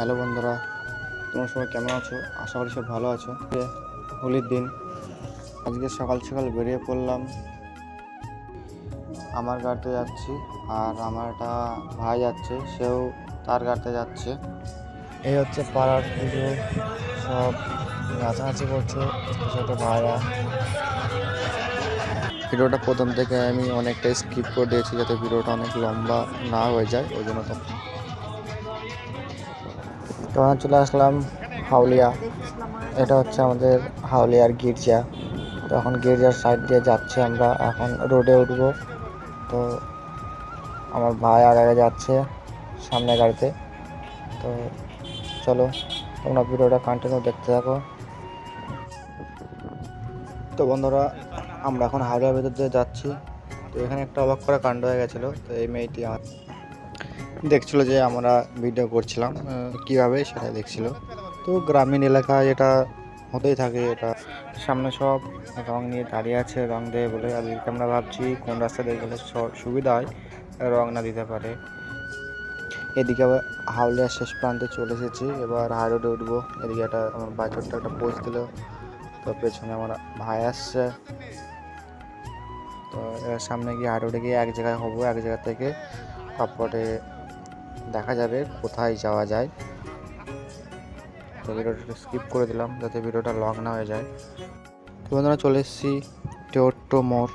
Hello বন্ধুরা, তোমরা সবাই কেমন আছো? আশা করি সব ভালো আছো। হোলির দিন। আজকে সকাল সকাল বেরিয়ে পড়লাম। আমার গাড়িতে যাচ্ছি আর আমার একটা ভাই যাচ্ছে সেও তার গাড়িতে যাচ্ছে। এই হচ্ছে পাড়ার পুজো। সব নাচানাচি করছে ছোটো ছোটো ভাইরা। ভিডিওটা প্রথম থেকে আমি অনেকটা স্কিপ করে দিয়েছি যাতে ভিডিওটা অনেক লম্বা না হয়ে যায়, ওই জন্য তো তো চলে আসলাম হাউলিয়া এটা হচ্ছে আমাদের হাউলিয়ার গির্জা। তো এখন গির্জার সাইড দিয়ে যাচ্ছে আমরা। এখন রোডে উঠবো। তো আমার ভাই আর আগে যাচ্ছে সামনে গাড়িতে। তো চলো, তোমরা ভিডিওটা কন্টিনিউ দেখতে থাকো। তো বন্ধুরা, আমরা এখন হাওড়ার ভেতর দিয়ে যাচ্ছি। তো এখানে একটা অবাক করা কাণ্ড হয়ে গেছিল। তো এই মেয়েটি আমার দেখছিল যে আমরা ভিডিও করছিলাম কীভাবে সেটা দেখছিল। তো গ্রামীণ এলাকায় এটা হতেই থাকে, এটা সামনে সব রং নিয়ে দাঁড়িয়ে আছে, রং দেবে বলে। এদিকে আমরা ভাবছি কোন রাস্তা দিয়ে গেলে সুবিধা হয়, রং না দিতে পারে। এদিকে আবার হাওলিয়া শেষ প্রান্তে চলে এসেছি, এবার হাই রোডে উঠবো। এদিকে একটা আমার বাইকটা একটা পোজ দিল, তো পেছনে আমার ভাই আসছে। তো এবার সামনে গিয়ে হাই রোডে গিয়ে এক জায়গায় হব, এক জায়গা থেকে তারপরে দেখা যাবে কোথায় যাওয়া যায়। তো ভিডিওটা স্কিপ করে দিলাম যাতে ভিডিওটা লং না হয়ে যায়। তো বন্ধুরা চলে এসেছি টেওট্টো মোড়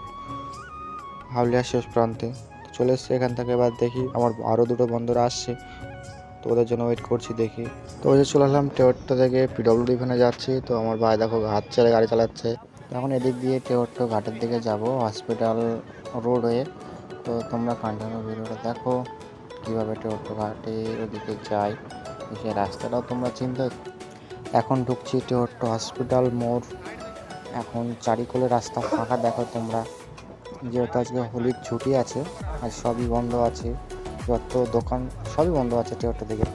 হাউলিয়া শেষ প্রান্তে। চলে এসেছি এখান থেকে, এবার দেখি আমার আরও দুটো বন্ধুরা আসছে। তো ওদের জন্য ওয়েট করছি দেখি। তো ওই যে চলে আসলাম টেওট্টো থেকে পিডব্লিউডি ওখানে যাচ্ছি। তো আমার ভাই দেখো হাত ছেড়ে গাড়ি চালাচ্ছে। এখন এদিক দিয়ে টেওট্টো ঘাটের দিকে যাব হসপিটাল রোড হয়ে তো তোমরা কন্টিনিউ ভিডিওটা দেখো। কীভাবে টেওট্টো ঘাটে ওদিকে যাই সে রাস্তাটাও তোমরা চিন্তা এখন ঢুকছি টেওট্টো হসপিটাল মোড়। এখন চারিকোলে রাস্তা ফাঁকা দেখো তোমরা। যেহেতু আজকে হোলির ছুটি আছে আর সবই বন্ধ আছে। যত দোকান, সবই বন্ধ আছে টেওটো দিকে।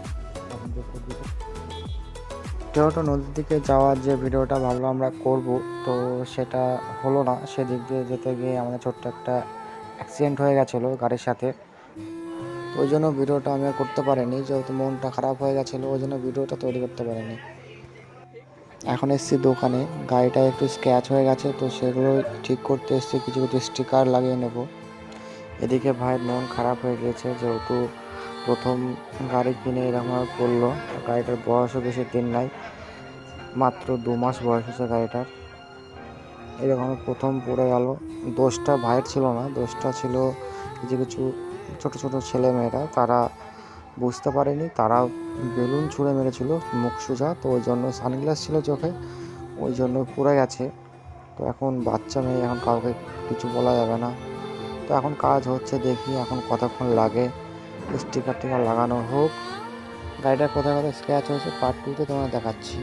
টেওটো নদীর দিকে যাওয়ার যে ভিডিওটা ভাবলাম আমরা করব, তো সেটা হলো না। সেদিক দিয়ে যেতে গিয়ে আমাদের ছোট্ট একটা অ্যাক্সিডেন্ট হয়ে গেছিল গাড়ির সাথে। ওই জন্য ভিডিওটা আমি করতে পারিনি, যেহেতু মনটা খারাপ হয়ে গেছিল, ওই জন্য ভিডিওটা তৈরি করতে পারিনি। এখন এসছি দোকানে, গাড়িটা একটু স্ক্র্যাচ হয়ে গেছে, তো সেগুলো ঠিক করতে এসছি, কিছু কিছু স্টিকার লাগিয়ে নেব। এদিকে ভাইয়ের মন খারাপ হয়ে গিয়েছে, যেহেতু প্রথম গাড়ি কিনে এরকম ভাবে পড়ল, গাড়িটার বয়সও বেশি দিন নাই, মাত্র দু মাস বয়স হয়েছে গাড়িটার। এরকম প্রথম পড়ে গেল। দোষটা ভাইয়ের ছিল না, দোষটা ছিল কিছু কিছু ছোট ছোট ছেলে মেয়েরা, তারা বুঝতে পারেনি। তারা বেলুন ছুঁড়ে মেরেছিল, মুখ সোজা, তো ওই জন্য সানগ্লাস ছিল চোখে, ওই জন্য পুড়ে গেছে। তো এখন বাচ্চা মেয়ে, এখন কাউকে কিছু বলা যাবে না। তো এখন কাজ হচ্ছে দেখি এখন কতক্ষণ লাগে। স্টিকার টিকার লাগানো হোক। গাড়িটা কোথায় কোথায় স্ক্র্যাচ হয়েছে পার্ট টুতে তোমার দেখাচ্ছি।